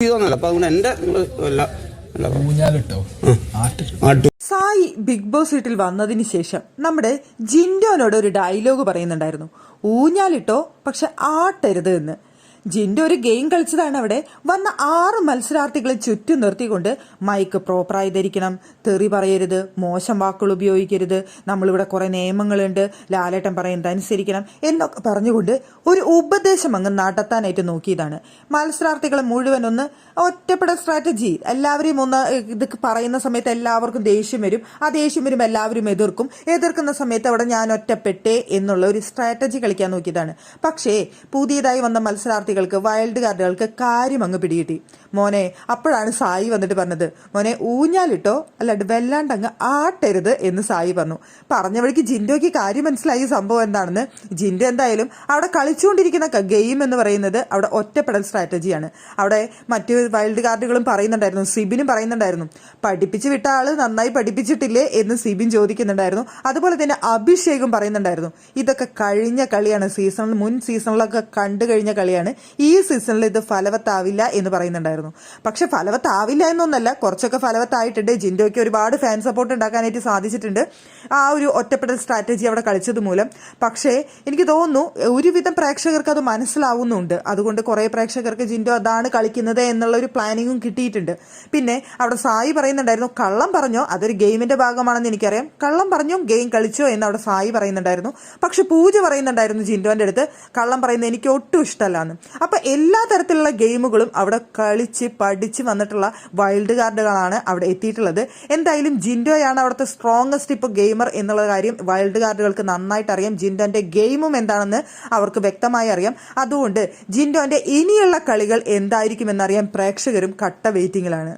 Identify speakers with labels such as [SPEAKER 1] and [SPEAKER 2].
[SPEAKER 1] അപ്പൊ അതുകൊണ്ട് എന്റെ
[SPEAKER 2] സായി ബിഗ് ബോസ് വീട്ടിൽ വന്നതിന് ശേഷം നമ്മുടെ ജിൻഡോനോട് ഒരു ഡയലോഗ് പറയുന്നുണ്ടായിരുന്നു. ഊഞ്ഞാലിട്ടോ പക്ഷെ ആട്ടരുത് എന്ന്. ജിൻഡോ ഒരു ഗെയിം കളിച്ചതാണ് അവിടെ വന്ന ആറ് മത്സരാർത്ഥികളെ ചുറ്റും നിർത്തിക്കൊണ്ട് മൈക്ക് പ്രോപ്പറായി ധരിക്കണം. തെറി പറയരുത് മോശം വാക്കുകൾ ഉപയോഗിക്കരുത്. നമ്മളിവിടെ കുറെ നിയമങ്ങളുണ്ട്. ലാലേട്ടൻ പറയുന്നത് അനുസരിക്കണം എന്നൊക്കെ പറഞ്ഞുകൊണ്ട് ഒരു ഉപദേശം അങ്ങ് നടത്താനായിട്ട് നോക്കിയതാണ്. മത്സരാർത്ഥികളെ മുഴുവൻ ഒന്ന് ഒറ്റപ്പെട്ട സ്ട്രാറ്റജി എല്ലാവരെയും ഒന്ന് ഇത് പറയുന്ന സമയത്ത് എല്ലാവർക്കും ദേഷ്യം വരും. ആ ദേഷ്യം വരും എല്ലാവരും എതിർക്കും. എതിർക്കുന്ന സമയത്ത് അവിടെ ഞാൻ ഒറ്റപ്പെട്ടേ എന്നുള്ള ഒരു സ്ട്രാറ്റജി കളിക്കാൻ നോക്കിയതാണ്. പക്ഷേ പുതിയതായി വന്ന മത്സരാർത്ഥികൾക്ക് വൈൽഡ് കാർഡുകൾക്ക് കാര്യം അങ്ങ് പിടികിട്ടി. മോനെ അപ്പോഴാണ് സായി വന്നിട്ട് പറഞ്ഞത് മോനെ ഊഞ്ഞാലിട്ടോ? അല്ലാണ്ട് വല്ലാണ്ട് അങ്ങ് ആട്ടരുത് എന്ന് സായി പറഞ്ഞു. പറഞ്ഞ വഴിക്ക് ജിൻഡോയ്ക്ക് കാര്യം മനസ്സിലായി സംഭവം എന്താണെന്ന് ജിൻഡോ എന്തായാലും അവിടെ കളിച്ചുകൊണ്ടിരിക്കുന്ന ഗെയിം എന്ന് പറയുന്നത് അവിടെ ഒറ്റപ്പെടൽ സ്ട്രാറ്റജിയാണ്. അവിടെ മറ്റു വൈൽഡ് കാർഡുകളും പറയുന്നുണ്ടായിരുന്നു സിബിനും പറയുന്നുണ്ടായിരുന്നു പഠിപ്പിച്ച് വിട്ട ആൾ നന്നായി പഠിപ്പിച്ചിട്ടില്ലേ? എന്ന് സിബിൻ ചോദിക്കുന്നുണ്ടായിരുന്നു. അതുപോലെ തന്നെ അഭിഷേകും പറയുന്നുണ്ടായിരുന്നു ഇതൊക്കെ കഴിഞ്ഞ കളിയാണ് സീസണിൽ മുൻ സീസണിലൊക്കെ കണ്ടു കഴിഞ്ഞ കളിയാണ് ഈ സീസണിൽ ഇത് ഫലവത്താവില്ല എന്ന് പറയുന്നുണ്ടായിരുന്നു. പക്ഷെ ഫലവത്താവില്ല എന്നൊന്നല്ല. കുറച്ചൊക്കെ ഫലവത്തായിട്ടുണ്ട്. ജിൻഡോയ്ക്ക് ഒരുപാട് ഫാൻ സപ്പോർട്ട് ഉണ്ടാക്കാനായിട്ട് സാധിച്ചിട്ടുണ്ട്. ആ ഒരു ഒറ്റപ്പെടൽ സ്ട്രാറ്റജി അവിടെ കളിച്ചത് മൂലം. പക്ഷേ എനിക്ക് തോന്നുന്നു ഒരുവിധം പ്രേക്ഷകർക്ക് അത് മനസ്സിലാവുന്നുണ്ട്. അതുകൊണ്ട് കുറേ പ്രേക്ഷകർക്ക് ജിൻഡോ അതാണ് കളിക്കുന്നത് എന്നുള്ള ഒരു പ്ലാനിങ്ങും കിട്ടിയിട്ടുണ്ട്. പിന്നെ അവിടെ സായി പറയുന്നുണ്ടായിരുന്നു കള്ളം പറഞ്ഞോ? അതൊരു ഗെയിമിന്റെ ഭാഗമാണെന്ന് എനിക്കറിയാം. കള്ളം പറഞ്ഞോ? ഗെയിം കളിച്ചോ? എന്ന് അവിടെ സായി പറയുന്നുണ്ടായിരുന്നു. പക്ഷെ പൂജ പറയുന്നുണ്ടായിരുന്നു ജിൻഡോന്റെ അടുത്ത് കള്ളം പറയുന്നത് എനിക്ക് ഒട്ടും ഇഷ്ടമല്ലാന്ന്. അപ്പൊ എല്ലാ തരത്തിലുള്ള ഗെയിമുകളും അവിടെ കളിച്ച് പഠിച്ച് വന്നിട്ടുള്ള വൈൽഡ് കാർഡുകളാണ് അവിടെ എത്തിയിട്ടുള്ളത്. എന്തായാലും ജിൻഡോയാണ് അവിടുത്തെ സ്ട്രോങ്ങസ്റ്റ് ഇപ്പോൾ ഗെയിമർ എന്നുള്ള കാര്യം വൈൽഡ് കാർഡുകൾക്ക് നന്നായിട്ട് അറിയാം. ജിൻഡോന്റെ ഗെയിമും എന്താണെന്ന് അവർക്ക് വ്യക്തമായി അറിയാം. അതുകൊണ്ട് ജിൻഡോന്റെ ഇനിയുള്ള കളികൾ എന്തായിരിക്കും എന്തായിരിക്കുമെന്നറിയാൻ പ്രേക്ഷകരും കട്ട വെയിറ്റിംഗിലാണ്